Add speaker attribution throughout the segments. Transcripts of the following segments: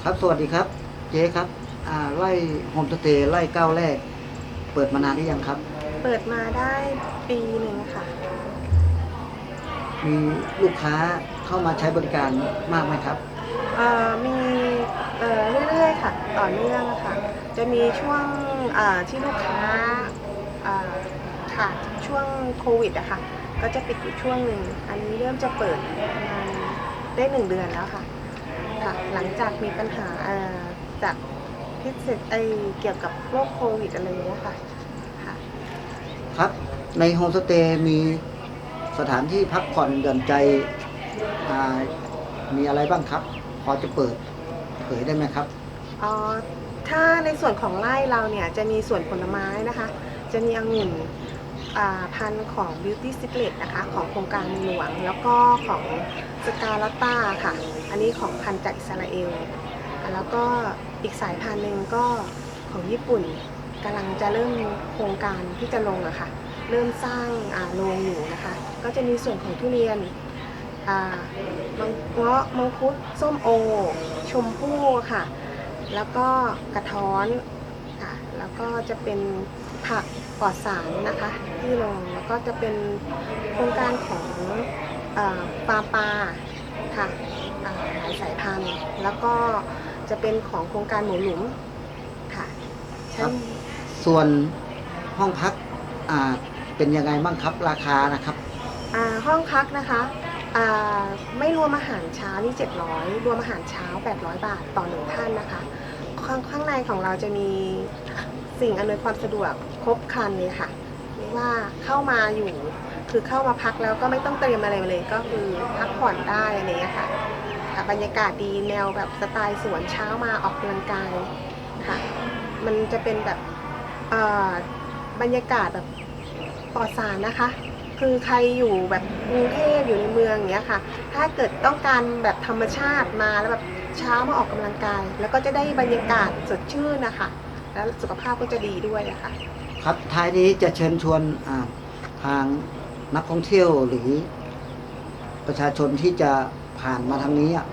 Speaker 1: ครับสวัสดีครับ เจ๊ครับอ่าไล่โฮมสเตย์ไล่เก้าแรก เปิดมานานหรือยังครับ
Speaker 2: เปิดมาได้ปีหนึ่งค่ะ
Speaker 1: มีลูกค้าเข้ามาใช้บริการมากไหมครับ
Speaker 2: เอ่อมีเอ่อเรื่อยๆค่ะ ต่อเนื่องค่ะ จะมีช่วงอ่าที่ลูกค้าอ่าค่ะช่วงโควิดอะค่ะ ก็จะปิดอยู่ช่วงหนึ่ง อันนี้เริ่มจะเปิดประมาณได้หนึ่งเดือนแล้วค่ะ ค่ะ หลังจากมีปัญหาเอ่อจากพิษเศษไอเกี่ยวกับโรคโควิดอะไรอย่างเงี้ยค่ะค่ะ
Speaker 1: ครับ ในโฮมสเตย์มีสถานที่พักผ่อนหย่อนใจอ่ามีอะไรบ้างครับ พอจะเปิดเผยได้ไหมครับ
Speaker 2: อ๋อถ้าในส่วนของไร่เราเนี่ยจะมีส่วนผลไม้นะคะ จะมีองุ่นอ่า พันธุ์ของ Beauty Secret นะคะ ของโครงการหลวง แล้วก็ของสกาลต้าค่ะ อันนี้ของพันธุ์จากอิสราเอล แล้วก็อีกสายพันธุ์หนึ่งก็ของญี่ปุ่นกำลังจะเริ่มโครงการที่จะลงอะค่ะ เริ่มสร้างโรงอยู่นะคะ ก็จะมีส่วนของทุเรียนมังเงาะมังคุด ส้มโอ ชมพู่ค่ะ แล้วก็กระท้อน ค่ะ แล้วก็จะเป็นผักปลอดสารนะคะที่ลงแล้วก็จะเป็นโครงการของอาปลาปลาค่ะอ่าหลายสายพันธุ์ แล้วก็จะเป็นของโครงการหมูหลุมค่ะ
Speaker 1: ครับส่วนห้องพักอ่าเป็นยังไงบ้างครับราคานะครับ
Speaker 2: อ่าห้องพักนะคะอ่าไม่รวมอาหารเช้านี่700 รวมอาหารเช้า 800 บาทต่อหนึ่งท่านนะคะ ข้างข้างในของเราจะมีสิ่งอำนวยความสะดวกครบครันเลยค่ะว่าเข้ามาอยู่คือเข้ามาพักแล้วก็ไม่ต้องเตรียมอะไรมาเลย ก็คือพักผ่อนได้อะไรอย่างเงี้ยค่ะค่ะบรรยากาศดีแนวแบบสไตล์สวนเช้ามาออกกำลังกายค่ะ มันจะเป็นแบบบรรยากาศแบบปลอดสารนะคะ คือใครอยู่แบบกรุงเทพอยู่ในเมืองอย่างเงี้ยค่ะ ถ้าเกิดต้องการแบบธรรมชาติมาแล้วแบบ เช้ามาออกกำลังกาย แล้วก็จะได้บรรยากาศสดชื่นนะคะแล้วสุขภาพก็จะดีด้วยอะค่ะ
Speaker 1: ครับท้ายนี้จะเชิญชวนอ่าทางนักท่องเที่ยวหรือประชาชนที่จะผ่านมาทางนี้อะ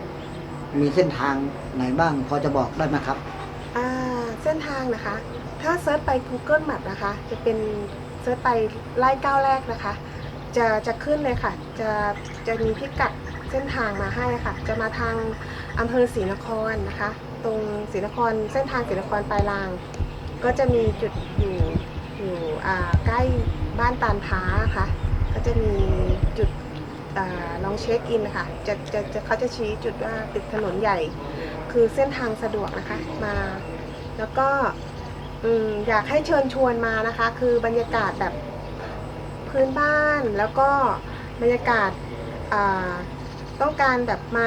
Speaker 1: มีเส้นทางไหนบ้าง พอจะบอกได้ไหมครับ
Speaker 2: อ่าเส้นทางนะคะ ถ้าเซิร์ชไป Google Map นะคะ จะเป็นเซิร์ชไปไล่ก้าวแรกนะคะ จะจะขึ้นเลยค่ะ จะจะมีพิกัดเส้นทางมาให้ค่ะ จะมาทางอำเภอศรีนครนะคะ ตรงศรีนครเส้นทางศรีนครปลายราง ก็จะมีจุดอยู่อยู่ใกล้บ้านตาลพ้าค่ะ ก็จะมีจุดอลองเช็คอินนะคะจะจะจะเขาจะชี้จุดว่าติดถนนใหญ่ คือเส้นทางสะดวกนะคะมา แล้วก็อืมอยากให้เชิญชวนมานะคะ คือบรรยากาศแบบพื้นบ้านแล้วก็บรรยากาศ ต้องการแบบมา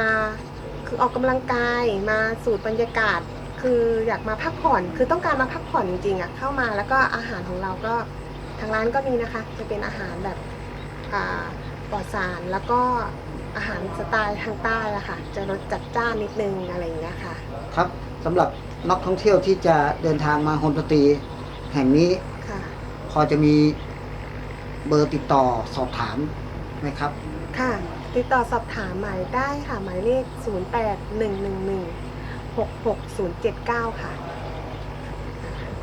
Speaker 2: คือออกกำลังกายมาสูตรบรรยากาศ คืออยากมาพักผ่อน คือต้องการมาพักผ่อนจริงๆอะเข้ามาแล้วก็อาหารของเราก็ทางร้านก็มีนะคะ จะเป็นอาหารแบบอ่าปลอดสารแล้วก็อาหารสไตล์ทางใต้อะค่ะ จะรสจัดจ้านนิดนึงอะไรอย่างเงี้ยค่ะ
Speaker 1: ครับสำหรับนักท่องเที่ยวที่จะเดินทางมาโฮมสเตย์แห่งนี้
Speaker 2: ค่ะ
Speaker 1: พอจะมีเบอร์ติดต่อสอบถามไหมครับ
Speaker 2: ค่ะ ติดต่อสอบถามหมายได้ค่ะ หมายเลข 08 111 66079 ค่ะ